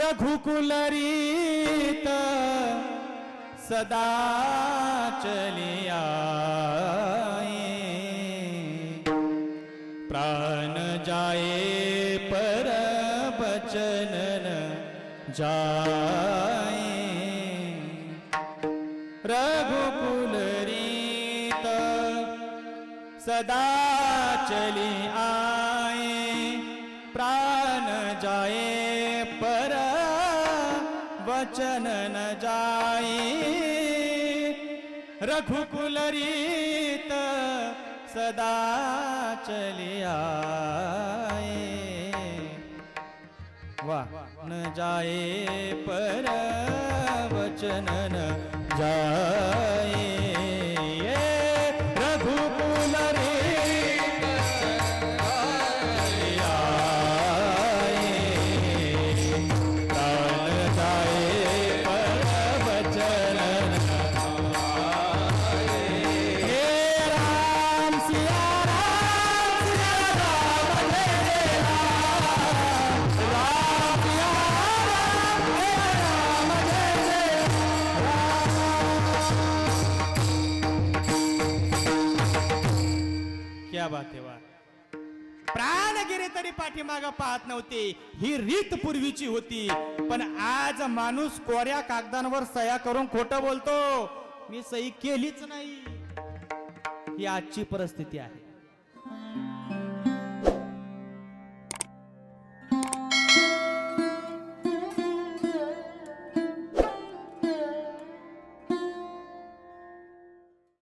रघुकुलरीत सदा चलिया प्राण जाए पर बचन जाए। रघुकुल सदा चली आए। प्राण जाए वचन न जाए रघुकुल रीत सदा चलिया वाह न जाए पर वचन न जाए क्या बात आहे वा प्राण गेले तरी पाठीमाग पाहत नव्हते. ही रीत पूर्वीची होती. पण आज माणूस कोऱ्या कागदांवर सह्या करून खोटं बोलतो. मी सही केलीच नाही. ही आजची परिस्थिती आहे.